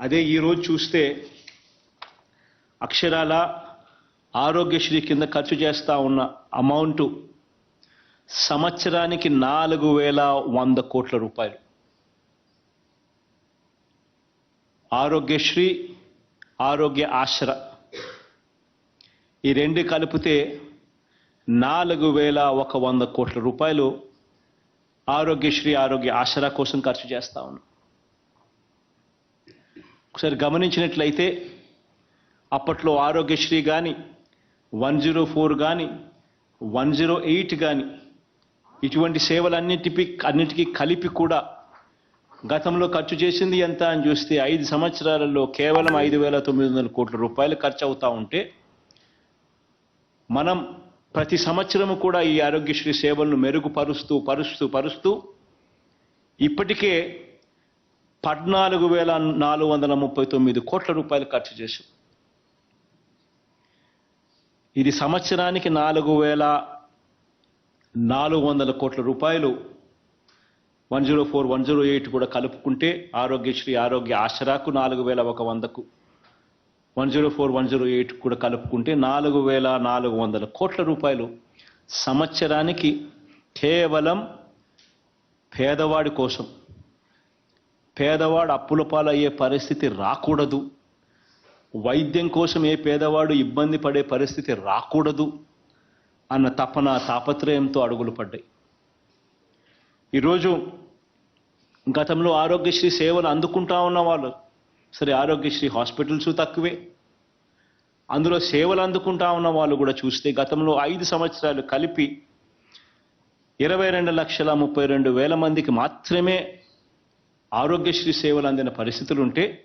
అదే ఈరోజు చూస్తే అక్షరాల ఆరోగ్యశ్రీ కింద ఖర్చు చేస్తా ఉన్న అమౌంట్ సంవత్సరానికి నాలుగు వేల వంద కోట్ల రూపాయలు. ఆరోగ్యశ్రీ ఆరోగ్య ఆశ్ర. ఈ రెండు కలిపితే నాలుగు వేల ఒక వంద కోట్ల రూపాయలు ఆరోగ్యశ్రీ ఆరోగ్య ఆసరా కోసం ఖర్చు చేస్తా ఉన్నాం. ఒకసారి గమనించినట్లయితే అప్పట్లో ఆరోగ్యశ్రీ కానీ వన్ జీరో ఫోర్ కానీ వన్ జీరో ఎయిట్ కానీ ఇటువంటి సేవలన్నిటిపి అన్నిటికీ కలిపి కూడా గతంలో ఖర్చు చేసింది ఎంత అని చూస్తే ఐదు సంవత్సరాలలో కేవలం ఐదు వేల తొమ్మిది వందల కోట్ల రూపాయలు ఖర్చు అవుతా ఉంటే మనం ప్రతి సంవత్సరము కూడా ఈ ఆరోగ్యశ్రీ సేవలను మెరుగుపరుస్తూ పరుస్తూ పరుస్తూ ఇప్పటికే పద్నాలుగు వేల నాలుగు వందల ముప్పై తొమ్మిది కోట్ల రూపాయలు ఖర్చు చేశాం. ఇది సంవత్సరానికి నాలుగు వేల నాలుగు వందల కోట్ల రూపాయలు. One zero four one zero eight కూడా కలుపుకుంటే ఆరోగ్యశ్రీ ఆరోగ్య ఆసరాకు నాలుగు వేల ఒక వందకు. One zero four one zero eight కూడా కలుపుకుంటే నాలుగు వేల నాలుగు వందల కోట్ల రూపాయలు. సంవత్సరానికి కేవలం పేదవాడి కోసం పేదవాడు అప్పుల పాలయ్యే పరిస్థితి రాకూడదు. వైద్యం కోసం ఏ పేదవాడు ఇబ్బంది పడే పరిస్థితి రాకూడదు అన్న తపన తాపత్రయంతో అడుగులు పడ్డాయి. ఈరోజు గతంలో ఆరోగ్యశ్రీ సేవలు అందుకుంటా ఉన్న వాళ్ళు సరే ఆరోగ్యశ్రీ హాస్పిటల్స్ తక్కువే. అందులో సేవలు అందుకుంటా ఉన్న వాళ్ళు కూడా చూస్తే గతంలో ఐదు సంవత్సరాలు కలిపి ఇరవై రెండు లక్షల ముప్పై రెండు వేల మందికి మాత్రమే ఆరోగ్యశ్రీ సేవలు అందిన పరిస్థితులు ఉంటే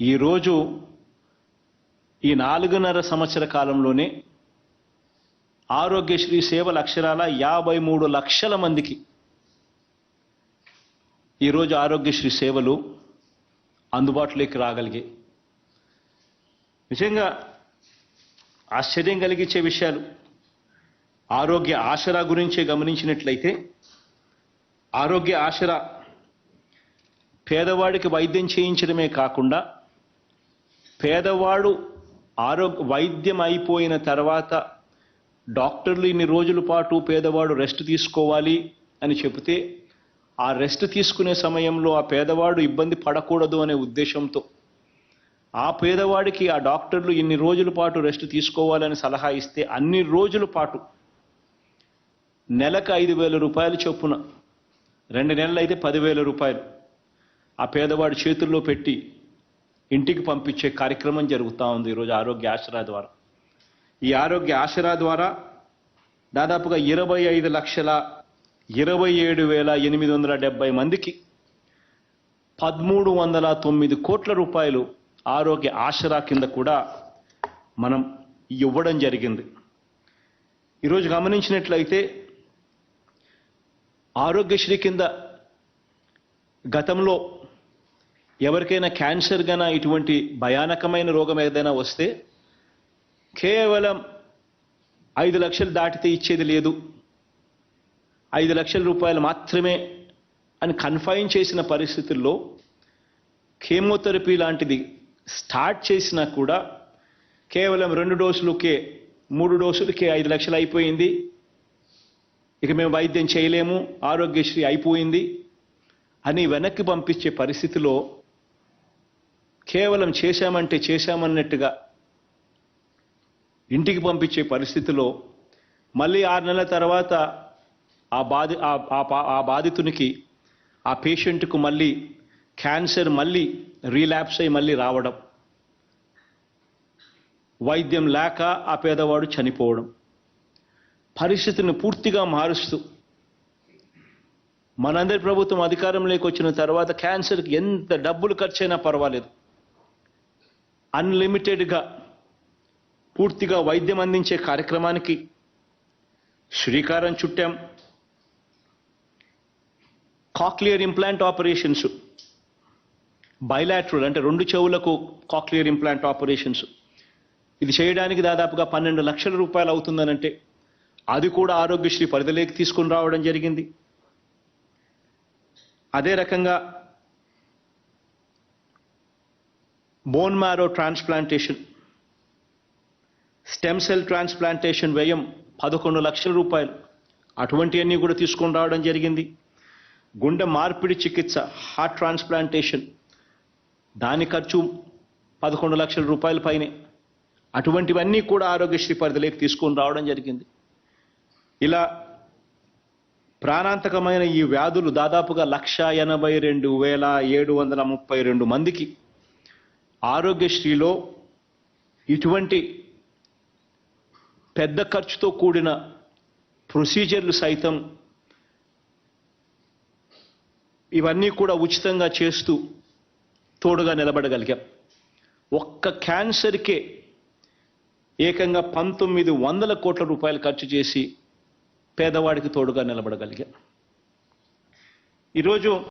ఈరోజు ఈ నాలుగున్నర సంవత్సర కాలంలోనే ఆరోగ్యశ్రీ సేవల అక్షరాల యాభై మూడు లక్షల మందికి ఈరోజు ఆరోగ్యశ్రీ సేవలు అందుబాటులోకి రాగలిగాయి నిజంగా ఆశ్చర్యం కలిగించే విషయాలు. ఆరోగ్య ఆసరా గురించే గమనించినట్లయితే ఆరోగ్య ఆసరా పేదవాడికి వైద్యం చేయించడమే కాకుండా పేదవాడు ఆరోగ్య వైద్యం అయిపోయిన తర్వాత డాక్టర్లు ఇన్ని రోజుల పాటు పేదవాడు రెస్ట్ తీసుకోవాలి అని చెబితే ఆ రెస్ట్ తీసుకునే సమయంలో ఆ పేదవాడు ఇబ్బంది పడకూడదు అనే ఉద్దేశంతో ఆ పేదవాడికి ఆ డాక్టర్లు ఇన్ని రోజుల పాటు రెస్ట్ తీసుకోవాలని సలహా ఇస్తే అన్ని రోజుల పాటు నెలకు ఐదు వేల రూపాయలు చొప్పున రెండు నెలలు అయితే పదివేల రూపాయలు. ఆ పేదవాడి చేతుల్లో పెట్టి ఇంటికి పంపించే కార్యక్రమం జరుగుతూ ఉంది ఈరోజు ఆరోగ్య ఆసరా ద్వారా. ఈ ఆరోగ్య ఆసరా ద్వారా దాదాపుగా ఇరవై ఐదు లక్షల ఇరవై ఏడు వేల ఎనిమిది వందల డెబ్బై మందికి పదమూడు వందల తొమ్మిది కోట్ల రూపాయలు ఆరోగ్య ఆసరా కింద కూడా మనం ఇవ్వడం జరిగింది. ఈరోజు గమనించినట్లయితే ఆరోగ్యశ్రీ కింద గతంలో ఎవరికైనా క్యాన్సర్ గన ఇటువంటి భయానకమైన రోగం ఏదైనా వస్తే కేవలం ఐదు లక్షలు దాటితే ఇచ్చేది లేదు. ఐదు లక్షల రూపాయలు మాత్రమే అని కన్ఫైన్ చేసిన పరిస్థితుల్లో కీమోథెరపీ లాంటిది స్టార్ట్ చేసినా కూడా కేవలం రెండు డోసులకే మూడు డోసులకే ఐదు లక్షలు అయిపోయింది. ఇక మేము వైద్యం చేయలేము ఆరోగ్యశ్రీ అయిపోయింది అని వెనక్కి పంపించే పరిస్థితిలో కేవలం చేశామంటే చేశామన్నట్టుగా ఇంటికి పంపించే పరిస్థితిలో మళ్ళీ ఆరు నెలల తర్వాత ఆ బాధి ఆ- బాధితునికి ఆ పేషెంట్కు మళ్ళీ క్యాన్సర్ మళ్ళీ రీలాప్స్ అయి మళ్ళీ రావడం. వైద్యం లేక ఆ పేదవాడు చనిపోవడం. పరిస్థితిని పూర్తిగా మారుస్తూ మనందరి ప్రభుత్వం అధికారంలోకి వచ్చిన తర్వాత క్యాన్సర్కి ఎంత డబ్బులు ఖర్చైనా పర్వాలేదు. అన్లిమిటెడ్గా పూర్తిగా వైద్యం అందించే కార్యక్రమానికి శ్రీకారం చుట్టాం. కాక్లియర్ ఇంప్లాంట్ ఆపరేషన్స్ బైలాట్రల్ అంటే రెండు చెవులకు కాక్లియర్ ఇంప్లాంట్ ఆపరేషన్స్. ఇది చేయడానికి దాదాపుగా పన్నెండు లక్షల రూపాయలు అవుతుందనంటే అది కూడా ఆరోగ్యశ్రీ పరిధిలోకి తీసుకుని రావడం జరిగింది. అదే రకంగా bone marrow transplantation stem cell transplantation వ్యయం పదకొండు లక్షల రూపాయలు. అటువంటివన్నీ కూడా తీసుకొని రావడం జరిగింది. గుండె మార్పిడి చికిత్స హార్ట్ ట్రాన్స్ప్లాంటేషన్ దాని ఖర్చు పదకొండు లక్షల రూపాయల పైనే. అటువంటివన్నీ కూడా ఆరోగ్యశ్రీ పరిధిలోకి తీసుకొని రావడం జరిగింది. ఇలా ప్రాణాంతకమైన ఈ వ్యాధులు దాదాపుగా లక్ష ఎనభై రెండు వేల ఏడు వందల ముప్పై రెండు మందికి ఆరోగ్యశ్రీలో ఇటువంటి పెద్ద ఖర్చుతో కూడిన ప్రొసీజర్లు సైతం ఇవన్నీ కూడా ఉచితంగా చేస్తూ తోడుగా నిలబడగలిగాం. ఒక్క క్యాన్సర్కే ఏకంగా పంతొమ్మిది వందల కోట్ల రూపాయలు ఖర్చు చేసి పేదవాడికి తోడుగా నిలబడగలిగాం. ఈరోజు